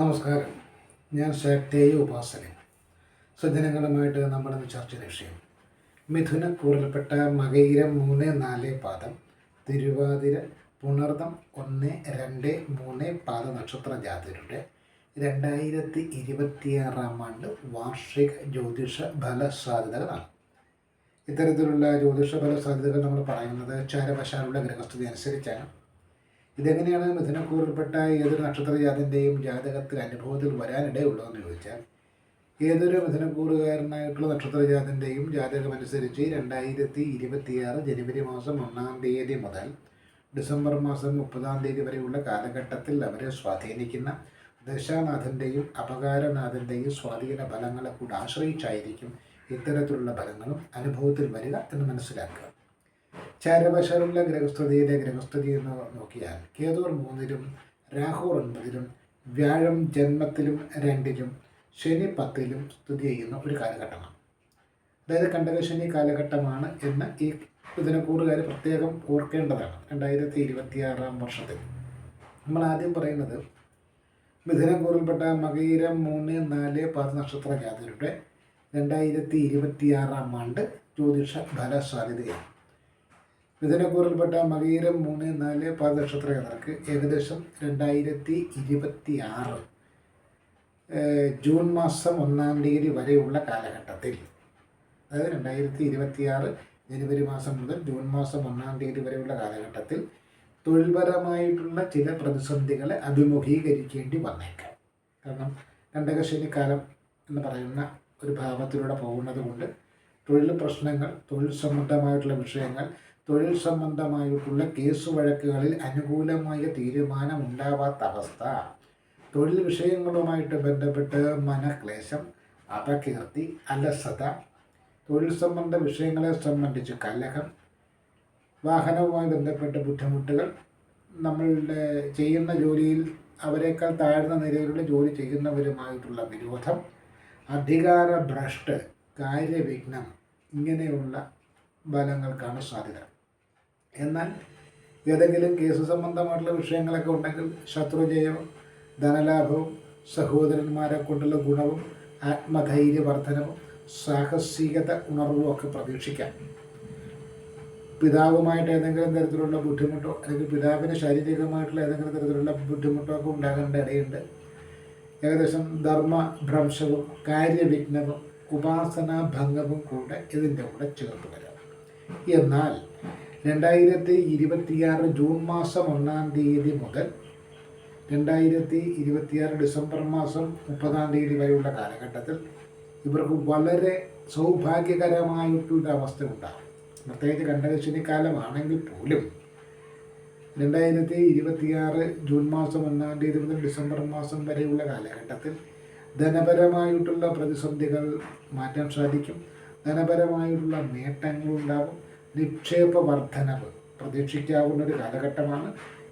നമസ്കാരം. ഞാൻ ശക്തേയ ഉപാസന സജ്ജനങ്ങളുമായിട്ട് നമ്മുടെ ചർച്ച വിഷയം. മിഥുന കൂറിൽപ്പെട്ട മകയിരം മൂന്ന് നാല് പാദം തിരുവാതിര പുണർദം ഒന്ന് രണ്ട് മൂന്ന് പാദ നക്ഷത്ര ജാതരുടെ രണ്ടായിരത്തി ഇരുപത്തിയാറാം ആണ്ട് വാർഷിക ജ്യോതിഷ ഫല സാധ്യതകളാണ് ഇത്തരത്തിലുള്ള ജ്യോതിഷ ഫല സാധ്യതകൾ നമ്മൾ പറയുന്നത് ചാരവശാലുള്ള ഗ്രഹസ്ഥിതി അനുസരിച്ചാണ്. ഇതെങ്ങനെയാണ് മിഥുനക്കൂറിൽപ്പെട്ട ഏതൊരു നക്ഷത്രജാതിന്റെയും ജാതകത്തിൽ അനുഭവത്തിൽ വരാനിടയുള്ളതെന്ന് ചോദിച്ചാൽ ഏതൊരു മിഥുനക്കൂറുകാരനായിട്ടുള്ള നക്ഷത്രജാതിന്റെയും ജാതിന്റെയും ജാതകമനുസരിച്ച് രണ്ടായിരത്തി ഇരുപത്തിയാറ് ജനുവരി മാസം ഒന്നാം തീയതി മുതൽ ഡിസംബർ മാസം മുപ്പതാം തീയതി വരെയുള്ള കാലഘട്ടത്തിൽ അവരെ സ്വാധീനിക്കുന്ന ദശാനാഥന്റെയും അപകാരനാഥന്റെയും സ്വാധീന ഫലങ്ങളെ കൂടെ ആശ്രയിച്ചായിരിക്കും ഇത്തരത്തിലുള്ള ഫലങ്ങളും അനുഭവത്തിൽ വരിക എന്ന് മനസ്സിലാക്കുക. ചാരവശാലുള്ള ഗ്രഹസ്ഥിതിയിലെ ഗ്രഹസ്ഥതി എന്ന് നോക്കിയാൽ കേതുവർ മൂന്നിലും രാഹു ഒൻപതിലും വ്യാഴം ജന്മത്തിലും രണ്ടിലും ശനി പത്തിലും സ്ഥിതി ചെയ്യുന്ന ഒരു കാലഘട്ടമാണ്. അതായത് കണ്ടകശനി കാലഘട്ടമാണ് എന്ന് ഈ ഇതിനെക്കൂടുകാർ പ്രത്യേകം ഓർക്കേണ്ടതാണ്. രണ്ടായിരത്തി ഇരുപത്തിയാറാം വർഷത്തിൽ. നമ്മൾ ആദ്യം പറയുന്നത് മിഥുനക്കൂറിൽപ്പെട്ട മകയിരം മൂന്ന് നാല് പത്ത് നക്ഷത്ര ജാതരുടെ രണ്ടായിരത്തി ഇരുപത്തിയാറാം ആണ്ട് ജ്യോതിഷ ഫല സാധ്യതയാണ് മിഥുനക്കൂറിൽപ്പെട്ട മകീരം മൂന്ന് നാല് പാദനക്ഷത്രക്കാർക്ക് ഏകദേശം രണ്ടായിരത്തി ഇരുപത്തി ആറ് ജൂൺ മാസം ഒന്നാം തീയതി വരെയുള്ള കാലഘട്ടത്തിൽ. അതായത് രണ്ടായിരത്തി ഇരുപത്തി ആറ് ജനുവരി മാസം മുതൽ ജൂൺ മാസം ഒന്നാം തീയതി വരെയുള്ള കാലഘട്ടത്തിൽ തൊഴിൽപരമായിട്ടുള്ള ചില പ്രതിസന്ധികളെ അഭിമുഖീകരിക്കേണ്ടി വന്നേക്കാം. കാരണം കണ്ടകശനിക്കാലം എന്ന് പറയുന്ന ഒരു ഭാവത്തിലൂടെ പോകുന്നത് കൊണ്ട് തൊഴിൽ പ്രശ്നങ്ങൾ തൊഴിൽ സംബന്ധമായിട്ടുള്ള വിഷയങ്ങൾ തൊഴിൽ സംബന്ധമായിട്ടുള്ള കേസ് വഴക്കുകളിൽ അനുകൂലമായ തീരുമാനം ഉണ്ടാവാത്ത അവസ്ഥ. തൊഴിൽ വിഷയങ്ങളുമായിട്ട് ബന്ധപ്പെട്ട് മനക്ലേശം അപകീർത്തി അലസത തൊഴിൽ സംബന്ധ വിഷയങ്ങളെ സംബന്ധിച്ച് കലഹം വാഹനവുമായി ബന്ധപ്പെട്ട ബുദ്ധിമുട്ടുകൾ നമ്മളുടെ ചെയ്യുന്ന ജോലിയിൽ അവരെക്കാൾ താഴ്ന്ന നിലയിലുള്ള ജോലി ചെയ്യുന്നവരുമായിട്ടുള്ള വിരോധം അധികാര ഭ്രഷ്ട് കാര്യവിഘ്നം ഇങ്ങനെയുള്ള ബലങ്ങൾക്കാണ് സാധ്യത. എന്നാൽ ഏതെങ്കിലും കേസ് സംബന്ധമായിട്ടുള്ള വിഷയങ്ങളൊക്കെ ഉണ്ടെങ്കിൽ ശത്രുജയവും ധനലാഭവും സഹോദരന്മാരെ കൊണ്ടുള്ള ഗുണവും ആത്മധൈര്യവർദ്ധനവും സാഹസികത ഉണർവും ഒക്കെ പ്രതീക്ഷിക്കാം. പിതാവുമായിട്ട് ഏതെങ്കിലും തരത്തിലുള്ള ബുദ്ധിമുട്ടോ അല്ലെങ്കിൽ പിതാവിന് ശാരീരികമായിട്ടുള്ള ഏതെങ്കിലും തരത്തിലുള്ള ബുദ്ധിമുട്ടോ ഒക്കെ ഉണ്ടാകേണ്ട ഇടയുണ്ട്. ഏകദേശം ധർമ്മഭ്രംശവും കാര്യവിഘ്നവും ഉപാസനാ ഭംഗവും കൂടെ ഇതിന്റെ കൂടെ ചേർത്ത് വരാം. എന്നാൽ രണ്ടായിരത്തി ഇരുപത്തിയാറ് ജൂൺ മാസം ഒന്നാം തീയതി മുതൽ രണ്ടായിരത്തി ഇരുപത്തിയാറ് ഡിസംബർ മാസം മുപ്പതാം തീയതി വരെയുള്ള കാലഘട്ടത്തിൽ ഇവർക്ക് വളരെ സൗഭാഗ്യകരമായിട്ടൊരു അവസ്ഥ ഉണ്ടാകും പ്രത്യേകിച്ച് കണ്ടകശനി കാലമാണെങ്കിൽ പോലും രണ്ടായിരത്തി ഇരുപത്തിയാറ് ജൂൺ മാസം ഒന്നാം തീയതി മുതൽ ഡിസംബർ മാസം വരെയുള്ള കാലഘട്ടത്തിൽ ധനപരമായിട്ടുള്ള പ്രതിസന്ധികൾ മാറ്റാൻ സാധിക്കും. ധനപരമായിട്ടുള്ള നേട്ടങ്ങളുണ്ടാകും. നിക്ഷേപ വർധനവ് പ്രതീക്ഷിക്കാവുന്ന ഒരു കാലഘട്ടമാണ്.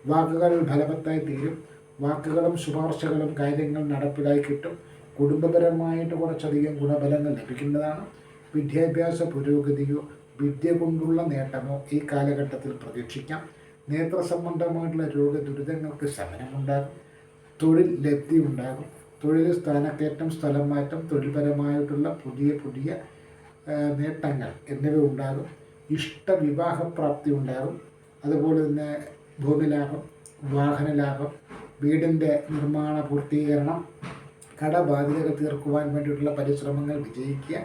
വാക്കുകൾ ഫലവത്തായി തീരും. വാക്കുകളും ശുപാർശകളും കാര്യങ്ങൾ നടപ്പിലായി കിട്ടും. കുടുംബപരമായിട്ട് കുറച്ചധികം ഗുണഫലങ്ങൾ ലഭിക്കുന്നതാണ്. വിദ്യാഭ്യാസ പുരോഗതിയോ വിദ്യ കൊണ്ടുള്ള നേട്ടമോ ഈ കാലഘട്ടത്തിൽ പ്രതീക്ഷിക്കാം. നേത്ര സംബന്ധമായിട്ടുള്ള രോഗ ദുരിതങ്ങൾക്ക് ശമനമുണ്ടാകും. തൊഴിൽ ലബ്ധി ഉണ്ടാകും. തൊഴിൽ സ്ഥാനക്കയറ്റം സ്ഥലം മാറ്റം തൊഴിൽപരമായിട്ടുള്ള പുതിയ പുതിയ നേട്ടങ്ങൾ എന്നിവ ഉണ്ടാകും. ഇഷ്ടവിവാഹപ്രാപ്തി ഉണ്ടാകും അതുപോലെ തന്നെ ഭൂമിലാഭം വാഹനലാഭം വീടിന്റെ നിർമ്മാണ പൂർത്തീകരണം കടബാധ്യതകൾ തീർക്കുവാൻ വേണ്ടിയിട്ടുള്ള പരിശ്രമങ്ങൾ വിജയിക്കുക.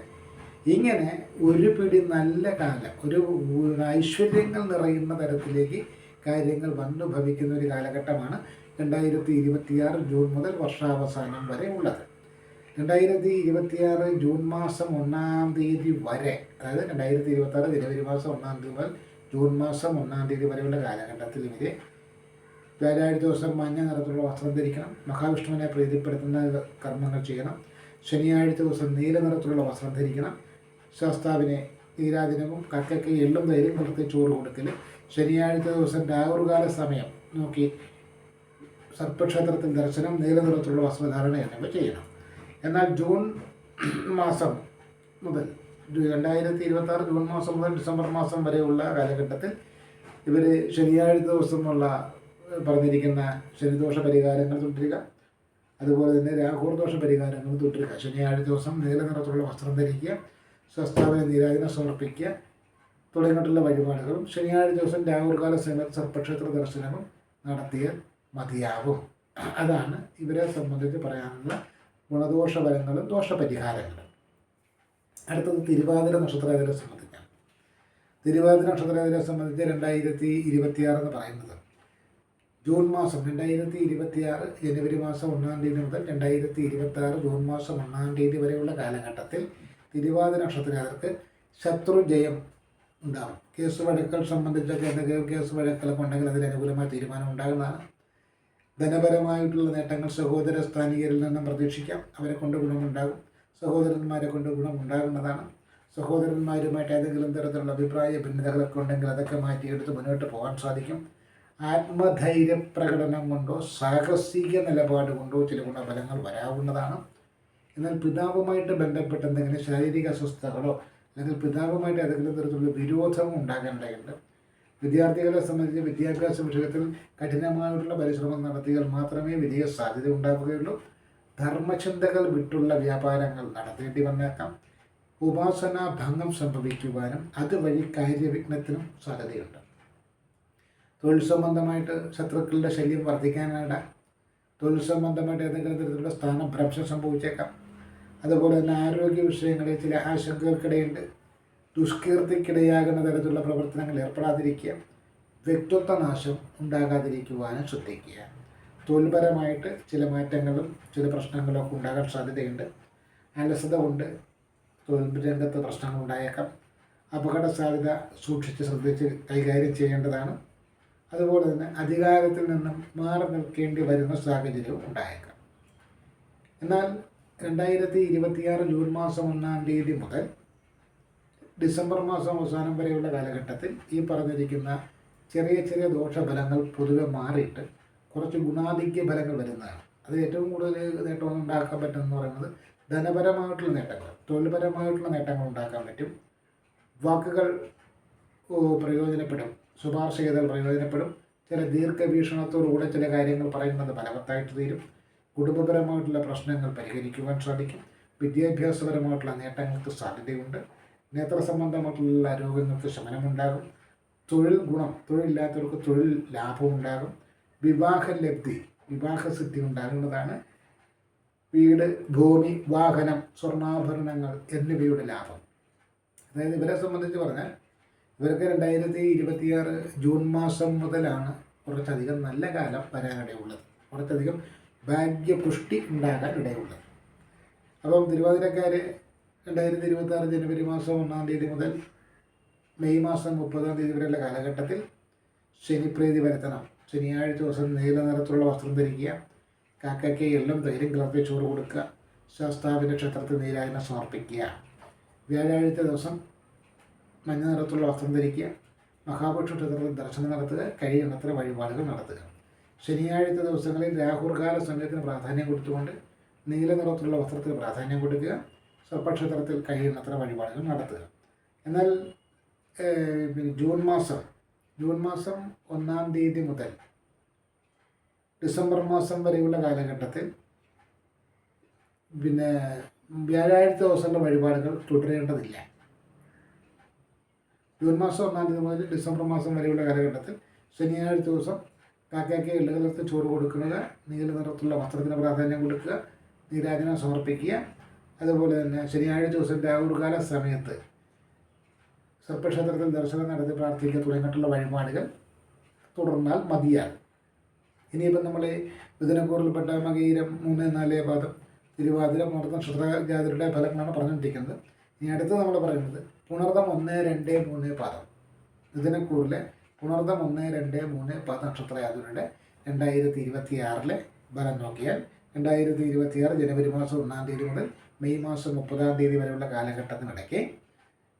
ഇങ്ങനെ ഒരു പിടി നല്ല കാലം ഒരു ഐശ്വര്യങ്ങൾ നിറയുന്ന തരത്തിലേക്ക് കാര്യങ്ങൾ വന്നു ഭവിക്കുന്ന ഒരു കാലഘട്ടമാണ് രണ്ടായിരത്തി ഇരുപത്തിയാറ് ജൂൺ മുതൽ വർഷാവസാനം വരെ ഉള്ളത്. രണ്ടായിരത്തി ഇരുപത്തിയാറ് ജൂൺ മാസം ഒന്നാം തീയതി വരെ അതായത് രണ്ടായിരത്തി ഇരുപത്താറ് ജനുവരി മാസം ഒന്നാം തീയതി മുതൽ ജൂൺ മാസം ഒന്നാം തീയതി വരെയുള്ള കാലഘട്ടത്തിൽ ഇവർ വ്യാഴാഴ്ച ദിവസം മഞ്ഞ നിറത്തിലുള്ള വസ്ത്രം ധരിക്കണം മഹാവിഷ്ണുവിനെ പ്രീതിപ്പെടുത്തുന്ന കർമ്മങ്ങൾ ചെയ്യണം ശനിയാഴ്ച ദിവസം നീല നിറത്തിലുള്ള വസ്ത്രം ധരിക്കണം ശാസ്താവിനെ നീരാജനവും കക്കയ്ക്ക് എള്ളും തൈരും കൊടുത്ത് ചോറ് കൊടുക്കൽ ശനിയാഴ്ച ദിവസം രാഹുൽകാല സമയം നോക്കി സർപ്പക്ഷേത്രത്തിൽ ദർശനം നീല നിറത്തിലുള്ള വസ്ത്രധാരണ എന്നിവ ചെയ്യണം. എന്നാൽ ജൂൺ മാസം മുതൽ രണ്ടായിരത്തി ഇരുപത്തി ആറ് ജൂൺ മാസം മുതൽ ഡിസംബർ മാസം വരെയുള്ള കാലഘട്ടത്തിൽ ഇവർ ശനിയാഴ്ച ദിവസമുള്ള പറഞ്ഞിരിക്കുന്ന ശനിദോഷ പരിഹാരങ്ങൾ തുടരുക അതുപോലെ തന്നെ രാഹുർദോഷ പരിഹാരങ്ങൾ തുടരുക ശനിയാഴ്ച ദിവസം നീല നിറത്തിലുള്ള വസ്ത്രം ധരിക്കുക സ്വസ്ഥാപന നീരാജനം സമർപ്പിക്കുക തുടങ്ങിയിട്ടുള്ള വഴിപാടുകളും ശനിയാഴ്ച ദിവസം സമയത്ത് സർപ്പക്ഷേത്ര ദർശനവും നടത്തിയാൽ മതിയാവും. അതാണ് ഇവരെ സംബന്ധിച്ച് പറയാനുള്ള ഗുണദോഷ ഫലങ്ങളും ദോഷപരിഹാരങ്ങളും. അടുത്തത് തിരുവാതിര നക്ഷത്രകാരെ സംബന്ധിക്കാം. തിരുവാതിര നക്ഷത്രകാരെ സംബന്ധിച്ച് രണ്ടായിരത്തി ഇരുപത്തിയാറ് എന്ന് പറയുന്നത് ജൂൺ മാസം രണ്ടായിരത്തി ഇരുപത്തിയാറ് ജനുവരി മാസം ഒന്നാം തീയതി മുതൽ രണ്ടായിരത്തി ഇരുപത്തി ആറ് ജൂൺ മാസം ഒന്നാം തീയതി വരെയുള്ള കാലഘട്ടത്തിൽ തിരുവാതിര നക്ഷത്രക്കാർക്ക് ശത്രു ജയം ഉണ്ടാകും കേസ് വഴക്കൾ സംബന്ധിച്ചൊക്കെ എന്തെങ്കിലും കേസ് വഴക്കലൊക്കെ ഉണ്ടെങ്കിൽ അതിന് അനുകൂലമായ തീരുമാനം ഉണ്ടാകുന്നതാണ്. ധനപരമായിട്ടുള്ള നേട്ടങ്ങൾ സഹോദര സ്ഥാനികരിൽ നിന്നും പ്രതീക്ഷിക്കാം. അവരെ കൊണ്ട് ഗുണമുണ്ടാകും. സഹോദരന്മാരെ കൊണ്ട് ഗുണമുണ്ടാകുന്നതാണ്. സഹോദരന്മാരുമായിട്ട് ഏതെങ്കിലും തരത്തിലുള്ള അഭിപ്രായ ഭിന്നതകളൊക്കെ ഉണ്ടെങ്കിൽ അതൊക്കെ മാറ്റിയെടുത്ത് മുന്നോട്ട് പോകാൻ സാധിക്കും. ആത്മധൈര്യ പ്രകടനം കൊണ്ടോ സാഹസിക നിലപാട് കൊണ്ടോ ചില ഗുണഫലങ്ങൾ വരാവുന്നതാണ്. എന്നാൽ പിതാവുമായിട്ട് ബന്ധപ്പെട്ട എന്തെങ്കിലും ശാരീരിക അസ്വസ്ഥതകളോ അല്ലെങ്കിൽ പിതാവുമായിട്ട് ഏതെങ്കിലും തരത്തിലുള്ള വിരോധവും ഉണ്ടാകേണ്ടതുണ്ട്. വിദ്യാർത്ഥികളെ സംബന്ധിച്ച് വിദ്യാഭ്യാസ വിഷയത്തിൽ കഠിനമായിട്ടുള്ള പരിശ്രമം നടത്തിയാൽ മാത്രമേ വിജയ സാധ്യത ഉണ്ടാവുകയുള്ളൂ. ധർമ്മചിന്തകൾ വിട്ടുള്ള വ്യാപാരങ്ങൾ നടത്തേണ്ടി വന്നേക്കാം. ഉപാസനാ ഭംഗം സംഭവിക്കുവാനും അതുവഴി കാര്യവിഘ്നത്തിനും സാധ്യതയുണ്ട്. തൊഴിൽ സംബന്ധമായിട്ട് ശത്രുക്കളുടെ ശല്യം വർദ്ധിക്കാനിട തൊഴിൽ സംബന്ധമായിട്ട് ഏതെങ്കിലും തരത്തിലുള്ള സ്ഥാനഭ്രംശം സംഭവിച്ചേക്കാം. അതുപോലെ തന്നെ ആരോഗ്യ വിഷയങ്ങളിൽ ചില ആശങ്കകൾക്കിടയുണ്ട് ദുഷ്കീർത്തിക്കിടയാകുന്ന തരത്തിലുള്ള പ്രവർത്തനങ്ങൾ ഏർപ്പെടാതിരിക്കുക വ്യക്തിത്വ നാശം ഉണ്ടാകാതിരിക്കുവാനും ശ്രദ്ധിക്കുക. തൊഴിൽപരമായിട്ട് ചില മാറ്റങ്ങളും ചില പ്രശ്നങ്ങളും ഒക്കെ ഉണ്ടാകാൻ സാധ്യതയുണ്ട്. അലസത കൊണ്ട് തൊഴിൽ രംഗത്ത് പ്രശ്നങ്ങൾ ഉണ്ടായേക്കാം. അപകട സാധ്യത സൂക്ഷിച്ച് ശ്രദ്ധിച്ച് കൈകാര്യം ചെയ്യേണ്ടതാണ്. അതുപോലെ തന്നെ അധികാരത്തിൽ നിന്നും മാറി നിൽക്കേണ്ടി വരുന്ന സാഹചര്യവും ഉണ്ടായേക്കാം. എന്നാൽ രണ്ടായിരത്തി ഇരുപത്തിയാറ് ജൂൺ മാസം ഒന്നാം തീയതി മുതൽ ഡിസംബർ മാസം അവസാനം വരെയുള്ള കാലഘട്ടത്തിൽ ഈ പറഞ്ഞിരിക്കുന്ന ചെറിയ ചെറിയ ദോഷഫലങ്ങൾ പൊതുവെ മാറിയിട്ട് കുറച്ച് ഗുണാധിക്യ ഫലങ്ങൾ വരുന്നതാണ്. അത് ഏറ്റവും കൂടുതൽ നേട്ടം ഉണ്ടാക്കാൻ പറ്റുമെന്ന് പറയുന്നത് ധനപരമായിട്ടുള്ള നേട്ടങ്ങൾ തൊഴിൽപരമായിട്ടുള്ള നേട്ടങ്ങൾ ഉണ്ടാക്കാൻ പറ്റും. വാക്കുകൾ പ്രയോജനപ്പെടും ശുപാർശ ചെയ്താൽ പ്രയോജനപ്പെടും. ചില ദീർഘവീക്ഷണത്തോടുകൂടെ ചില കാര്യങ്ങൾ പറയുന്നത് ഫലവത്തായിട്ട് തീരും. കുടുംബപരമായിട്ടുള്ള പ്രശ്നങ്ങൾ പരിഹരിക്കുവാൻ സാധിക്കും. വിദ്യാഭ്യാസപരമായിട്ടുള്ള നേട്ടങ്ങൾക്ക് സാധ്യതയുണ്ട്. നേത്ര സംബന്ധമായിട്ടുള്ള രോഗങ്ങൾക്ക് ശമനമുണ്ടാകും. തൊഴിൽ ഗുണം തൊഴിലില്ലാത്തവർക്ക് തൊഴിൽ ലാഭമുണ്ടാകും. വിവാഹ ലബ്ധി വിവാഹസിദ്ധി ഉണ്ടാകുന്നതാണ്. വീട് ഭൂമി വാഹനം സ്വർണാഭരണങ്ങൾ എന്നിവയുടെ ലാഭം. അതായത് ഇവരെ സംബന്ധിച്ച് പറഞ്ഞാൽ ഇവർക്ക് രണ്ടായിരത്തി ഇരുപത്തിയാറ് ജൂൺ മാസം മുതലാണ് കുറച്ചധികം നല്ല കാലം വരാനിടയുള്ളത്. കുറച്ചധികം ഭാഗ്യപുഷ്ടി ഉണ്ടാകാൻ ഇടയുള്ളത്. അപ്പം തിരുവാതിരക്കാർ രണ്ടായിരത്തി ഇരുപത്തി ആറ് ജനുവരി മാസം ഒന്നാം തീയതി മുതൽ മെയ് മാസം മുപ്പതാം തീയതി വരെയുള്ള കാലഘട്ടത്തിൽ ശനിപ്രീതി വരുത്തണം. ശനിയാഴ്ച ദിവസം നീല നിറത്തുള്ള വസ്ത്രം ധരിക്കുക. കാക്കയ്ക്ക് എല്ലാം ധൈര്യം കലർത്തി ചോറ് കൊടുക്കുക. ശാസ്താവിന്റെ ക്ഷേത്രത്തിൽ നീരാജനം സമർപ്പിക്കുക. വ്യാഴാഴ്ച ദിവസം മഞ്ഞ നിറത്തുള്ള വസ്ത്രം ധരിക്കുക. മഹാപക്ഷ ക്ഷേത്രത്തിൽ ദർശനം നടത്തുക. കഴിയുന്നത്ര വഴിപാടുകൾ നടത്തുക. ശനിയാഴ്ച ദിവസങ്ങളിൽ രാഹുർകാല സമയത്തിന് പ്രാധാന്യം കൊടുത്തുകൊണ്ട് നീല നിറത്തിലുള്ള വസ്ത്രത്തിന് പ്രാധാന്യം കൊടുക്കുക. സർപ്പക്ഷേത്രത്തിൽ കഴിയുന്നത്ര വഴിപാടുകൾ നടത്തുക. എന്നാൽ ജൂൺ മാസം ജൂൺ മാസം ഒന്നാം തീയതി മുതൽ ഡിസംബർ മാസം വരെയുള്ള കാലഘട്ടത്തിൽ പിന്നെ വ്യാഴാഴ്ച ദിവസങ്ങളുടെ വഴിപാടുകൾ തുടരേണ്ടതില്ല. ജൂൺ മാസം ഒന്നാം തീയതി മുതൽ ഡിസംബർ മാസം വരെയുള്ള കാലഘട്ടത്തിൽ ശനിയാഴ്ച ദിവസം കാക്കയ്ക്ക് ഇളകലത്ത് ചോറ് കൊടുക്കുക നീല നിറത്തിലുള്ള വസ്ത്രത്തിന് പ്രാധാന്യം കൊടുക്കുക നീരാജന സമർപ്പിക്കുക അതുപോലെ തന്നെ ശനിയാഴ്ച ദിവസം രാഹുൽകാല സമയത്ത് സർപ്പക്ഷേത്രത്തിൽ ദർശനം നടത്തി പ്രാർത്ഥിക്കുക തുടങ്ങിയിട്ടുള്ള വഴിപാടുകൾ തുടർന്നാൽ മതിയാകും. ഇനിയിപ്പം നമ്മൾ ബുധനക്കൂറിൽപ്പെട്ട മകീരം മൂന്ന് നാല് പാദം തിരുവാതിര പുണർത്തം നക്ഷത്രജാതിരുടെ ഫലങ്ങളാണ് പറഞ്ഞുകൊണ്ടിരിക്കുന്നത്. ഇനി അടുത്ത് നമ്മൾ പറയുന്നത് പുണർദം ഒന്ന് രണ്ട് മൂന്ന് പാദം. ബുധനക്കൂറിലെ പുണർദം ഒന്ന് രണ്ട് മൂന്ന് പാദം നക്ഷത്രജാതിരുടെ രണ്ടായിരത്തി ഇരുപത്തി ആറിലെ ഫലം നോക്കിയാൽ രണ്ടായിരത്തി ഇരുപത്തിയാറ് ജനുവരി മാസം ഒന്നാം തീയതി മുതൽ മെയ് മാസം മുപ്പതാം തീയതി വരെയുള്ള കാലഘട്ടത്തിനിടയ്ക്ക്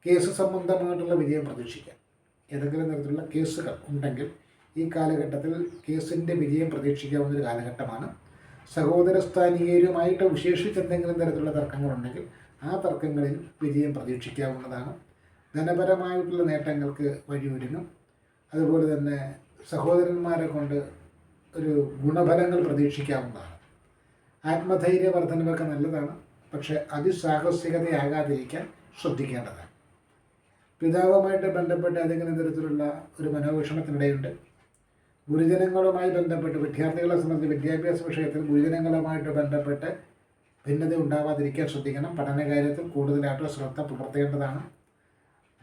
കേസ് സംബന്ധമായിട്ടുള്ള വിജയം പ്രതീക്ഷിക്കാം. ഏതെങ്കിലും തരത്തിലുള്ള കേസുകൾ ഉണ്ടെങ്കിൽ ഈ കാലഘട്ടത്തിൽ കേസിന്റെ വിജയം പ്രതീക്ഷിക്കാവുന്ന ഒരു കാലഘട്ടമാണ്. സഹോദരസ്ഥാനീയരുമായിട്ട് വിശേഷിച്ച് എന്തെങ്കിലും തരത്തിലുള്ള തർക്കങ്ങളുണ്ടെങ്കിൽ ആ തർക്കങ്ങളിൽ വിജയം പ്രതീക്ഷിക്കാവുന്നതാണ്. ധനപരമായിട്ടുള്ള നേട്ടങ്ങൾക്ക് വഴിയൊരുങ്ങും. അതുപോലെ തന്നെ സഹോദരന്മാരെ കൊണ്ട് ഒരു ഗുണഫലങ്ങൾ പ്രതീക്ഷിക്കാവുന്നതാണ്. ആത്മധൈര്യ വർധനവൊക്കെ നല്ലതാണ്. പക്ഷെ അതിസാഹസികതയാകാതിരിക്കാൻ ശ്രദ്ധിക്കേണ്ടതാണ്. പിതാവുമായിട്ട് ബന്ധപ്പെട്ട് ഏതെങ്കിലും തരത്തിലുള്ള ഒരു മനോവിഷമത്തിനിടയുണ്ട്. ഗുരുജനങ്ങളുമായി ബന്ധപ്പെട്ട് വിദ്യാർത്ഥികളെ സംബന്ധിച്ച് വിദ്യാഭ്യാസ വിഷയത്തിൽ ഗുരുജനങ്ങളുമായിട്ട് ബന്ധപ്പെട്ട് ഭിന്നത ഉണ്ടാവാതിരിക്കാൻ ശ്രദ്ധിക്കണം. പഠനകാര്യത്തിൽ കൂടുതലായിട്ട് ശ്രദ്ധ പുലർത്തേണ്ടതാണ്.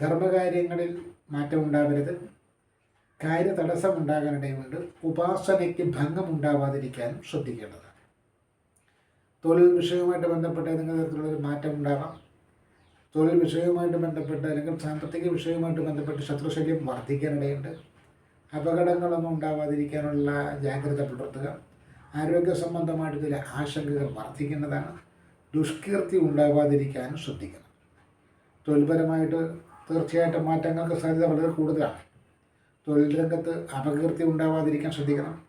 ധർമ്മകാര്യങ്ങളിൽ മാറ്റം ഉണ്ടാവരുത്. കാര്യ തടസ്സം ഉണ്ടാകാനിടയുണ്ട്. ഉപാസനയ്ക്ക് ഭംഗം ഉണ്ടാവാതിരിക്കാനും ശ്രദ്ധിക്കേണ്ടതാണ്. തൊഴിൽ വിഷയവുമായിട്ട് ബന്ധപ്പെട്ട ഏതെങ്കിലും തരത്തിലുള്ളൊരു മാറ്റം ഉണ്ടാകാം. തൊഴിൽ വിഷയവുമായിട്ട് ബന്ധപ്പെട്ട് അല്ലെങ്കിൽ സാമ്പത്തിക വിഷയവുമായിട്ട് ബന്ധപ്പെട്ട് ശത്രുശല്യം വർദ്ധിക്കാനിടയുണ്ട്. അപകടങ്ങളൊന്നും ഉണ്ടാവാതിരിക്കാനുള്ള ജാഗ്രത പുലർത്തുക. ആരോഗ്യ സംബന്ധമായിട്ട് ആശങ്കകൾ വർദ്ധിക്കുന്നതാണ്. ദുഷ്കീർത്തി ഉണ്ടാവാതിരിക്കാനും ശ്രദ്ധിക്കണം. തൊഴിൽപരമായിട്ട് തീർച്ചയായിട്ടും മാറ്റങ്ങൾക്ക് സാധ്യത വളരെ കൂടുതലാണ്. തൊഴിൽ രംഗത്ത് അപകീർത്തി ഉണ്ടാവാതിരിക്കാൻ ശ്രദ്ധിക്കണം.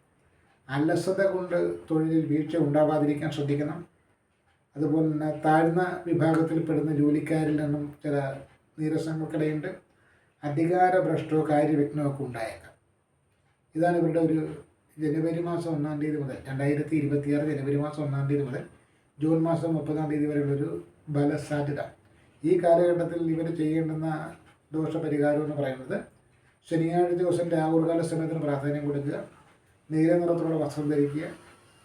അലസത കൊണ്ട് തൊഴിലിൽ വീഴ്ച ഉണ്ടാവാതിരിക്കാൻ ശ്രദ്ധിക്കണം. അതുപോലെ തന്നെ താഴ്ന്ന വിഭാഗത്തിൽപ്പെടുന്ന ജോലിക്കാരിൽ നിന്നും ചില നീരസങ്ങൾക്കിടയുണ്ട്. അധികാരഭ്രഷ്ടോ കാര്യവിഘ്നമോ ഒക്കെ ഉണ്ടായേക്കാം. ഇതാണ് ഇവരുടെ ഒരു ജനുവരി മാസം ഒന്നാം തീയതി മുതൽ രണ്ടായിരത്തി ഇരുപത്തിയാറ് ജനുവരി മാസം ഒന്നാം തീയതി മുതൽ ജൂൺ മാസം മുപ്പതാം തീയതി വരെയുള്ളൊരു ബലസാധ്യത. ഈ കാലഘട്ടത്തിൽ ഇവർ ചെയ്യേണ്ടുന്ന ദോഷപരിഹാരം എന്ന് പറയുന്നത് ശനിയാഴ്ച ദിവസം രാഹുൽകാല സമയത്തിന് പ്രാധാന്യം കൊടുക്കുക. നീല നിറത്തിലുള്ള വസ്ത്രം ധരിക്കുക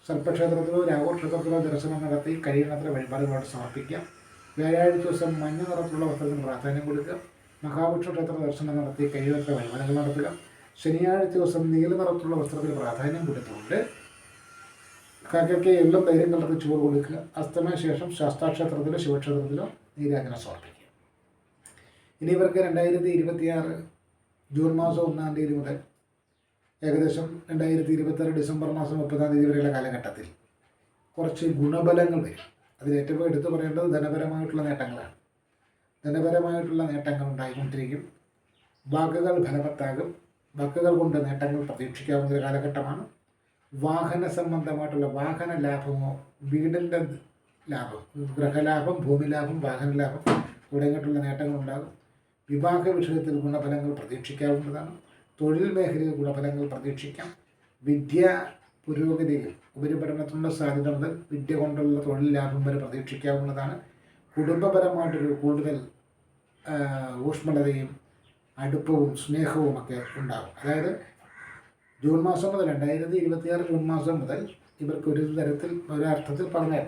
സർപ്പക്ഷേത്രത്തിലോ രാഘോക്ഷേത്രത്തിലോ ദർശനം നടത്തി കഴിയുന്നത്ര വഴിപാടുകളോട് സമർപ്പിക്കാം വ്യാഴാഴ്ച ദിവസം മഞ്ഞ നിറത്തിലുള്ള വസ്ത്രത്തിന് പ്രാധാന്യം കൊടുക്കുക. മഹാവിഷ്ണു ക്ഷേത്ര ദർശനം നടത്തി കഴിയുന്നത്ര വഴിപാടുകൾ നടത്തുക. ശനിയാഴ്ച ദിവസം നീല നിറത്തിലുള്ള വസ്ത്രത്തിന് പ്രാധാന്യം കൊടുത്തുകൊണ്ട് കാക്കയ്ക്ക് എല്ലാം ധൈര്യം കലർത്തി ചോറ് കൊടുക്കുക. അസ്തമയ ശേഷം ശാസ്താക്ഷേത്രത്തിലോ ശിവക്ഷേത്രത്തിലോ നീരാജന സമർപ്പിക്കുക. ഇനി ഇവർക്ക് രണ്ടായിരത്തി ഇരുപത്തിയാറ് ജൂൺ മാസം ഒന്നാം തീയതി മുതൽ ഏകദേശം രണ്ടായിരത്തി ഇരുപത്താറ് ഡിസംബർ മാസം മുപ്പതാം തീയതി വരെയുള്ള കാലഘട്ടത്തിൽ കുറച്ച് ഗുണബലങ്ങൾ വരും. അതിൽ ഏറ്റവും എടുത്തു പറയേണ്ടത് ധനപരമായിട്ടുള്ള നേട്ടങ്ങളാണ്. ധനപരമായിട്ടുള്ള നേട്ടങ്ങൾ ഉണ്ടായിക്കൊണ്ടിരിക്കും. വാക്കുകൾ ഫലവത്താകും. വാക്കുകൾ കൊണ്ട് നേട്ടങ്ങൾ പ്രതീക്ഷിക്കാവുന്ന ഒരു കാലഘട്ടമാണ്. വാഹന സംബന്ധമായിട്ടുള്ള വാഹന ലാഭമോ വീടിന്റെ ലാഭം ഗൃഹലാഭം ഭൂമിലാഭം വാഹന ലാഭം തുടങ്ങിയിട്ടുള്ള നേട്ടങ്ങളുണ്ടാകും. വിവാഹ വിഷയത്തിൽ ഗുണഫലങ്ങൾ പ്രതീക്ഷിക്കാവുന്നതാണ്. തൊഴിൽ മേഖലയിൽ ഗുണഫലങ്ങൾ പ്രതീക്ഷിക്കാം. വിദ്യ പുരോഗതിയിൽ ഉപരിപഠനത്തിനുള്ള സാധ്യത മുതൽ വിദ്യ കൊണ്ടുള്ള തൊഴിൽ ലാഭം വരെ പ്രതീക്ഷിക്കാവുന്നതാണ്. കുടുംബപരമായിട്ടൊരു കൂടുതൽ ഊഷ്മളതയും അടുപ്പവും സ്നേഹവും ഒക്കെ ഉണ്ടാകും അതായത് ജൂൺ മാസം മുതൽ രണ്ടായിരത്തി ഇരുപത്തിയാറ് ജൂൺ മാസം മുതൽ ഇവർക്ക് ഒരു തരത്തിൽ ഒരർത്ഥത്തിൽ പറഞ്ഞാൽ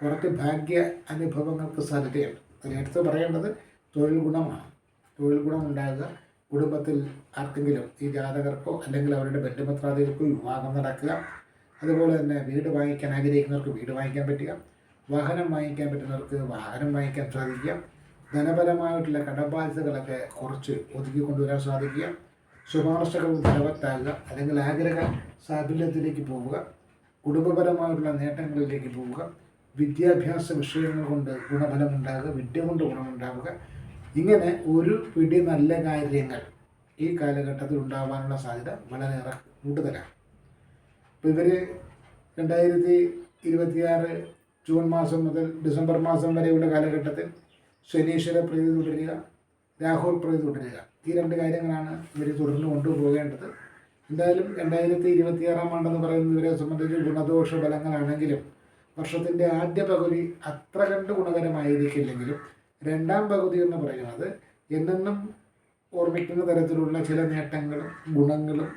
കുറച്ച് ഭാഗ്യ അനുഭവങ്ങൾക്ക് സാധ്യതയുണ്ട്. അതിനടുത്ത് പറയേണ്ടത് തൊഴിൽ ഗുണമാണ്. തൊഴിൽ ഗുണം ഉണ്ടാകുക കുടുംബത്തിൽ ആർക്കെങ്കിലും ഈ ജാതകർക്കോ അല്ലെങ്കിൽ അവരുടെ ബന്ധുപത്രാദികൾക്കോ വിവാഹം നടക്കുക. അതുപോലെ തന്നെ വീട് വാങ്ങിക്കാൻ ആഗ്രഹിക്കുന്നവർക്ക് വീട് വാങ്ങിക്കാൻ പറ്റുക. വാഹനം വാങ്ങിക്കാൻ പറ്റുന്നവർക്ക് വാഹനം വാങ്ങിക്കാൻ സാധിക്കുക. ധനപരമായിട്ടുള്ള കടബാധ്യതകളൊക്കെ കുറച്ച് ഒതുക്കി കൊണ്ടുവരാൻ സാധിക്കുക. ശുപാർശകൾ ഫലവത്താകുക അല്ലെങ്കിൽ ആഗ്രഹ സാഫല്യത്തിലേക്ക് പോവുക. കുടുംബപരമായിട്ടുള്ള നേട്ടങ്ങളിലേക്ക് പോവുക. വിദ്യാഭ്യാസ വിഷയങ്ങൾ കൊണ്ട് ഗുണഫലമുണ്ടാകുക. വിദ്യ കൊണ്ട് ഗുണമുണ്ടാവുക. ഇങ്ങനെ ഒരു പിടി നല്ല കാര്യങ്ങൾ ഈ കാലഘട്ടത്തിൽ ഉണ്ടാവാനുള്ള സാധ്യത വളരെയേറെ കൂടുതലാണ്. ഇപ്പോൾ ഇവർ രണ്ടായിരത്തി ഇരുപത്തിയാറ് ജൂൺ മാസം മുതൽ ഡിസംബർ മാസം വരെയുള്ള കാലഘട്ടത്തിൽ ശനീശ്വര പ്രീതി തുടരുക രാഹുൽ പ്രീതി തുടരുക. ഈ രണ്ട് കാര്യങ്ങളാണ് ഇവർ തുടർന്ന് കൊണ്ടുപോകേണ്ടത്. എന്തായാലും രണ്ടായിരത്തി ഇരുപത്തിയാറാം ആണ്ടെന്ന് പറയുന്നത് ഇവരെ സംബന്ധിച്ച് ഗുണദോഷ ഫലങ്ങളാണെങ്കിലും വർഷത്തിന്റെ ആദ്യ പകുതി അത്ര കണ്ട് ഗുണകരമായിരിക്കില്ലെങ്കിലും രണ്ടാം പകുതി എന്ന് പറയുന്നത് എന്നെന്നും ഓർമ്മിക്കുന്ന തരത്തിലുള്ള ചില നേട്ടങ്ങളും ഗുണങ്ങളും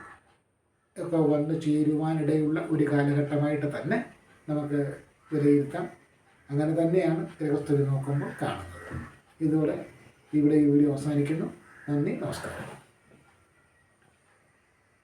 ഒക്കെ വന്നു ചേരുവാനിടയുള്ള ഒരു കാലഘട്ടമായിട്ട് തന്നെ നമുക്ക് വിലയിരുത്താം. അങ്ങനെ തന്നെയാണ് ഗ്രഹസ്ഥിതി നോക്കുമ്പോൾ കാണുന്നത്. ഇതോടെ ഇവിടെ ഈ വീഡിയോ അവസാനിക്കുന്നു. നന്ദി നമസ്കാരം.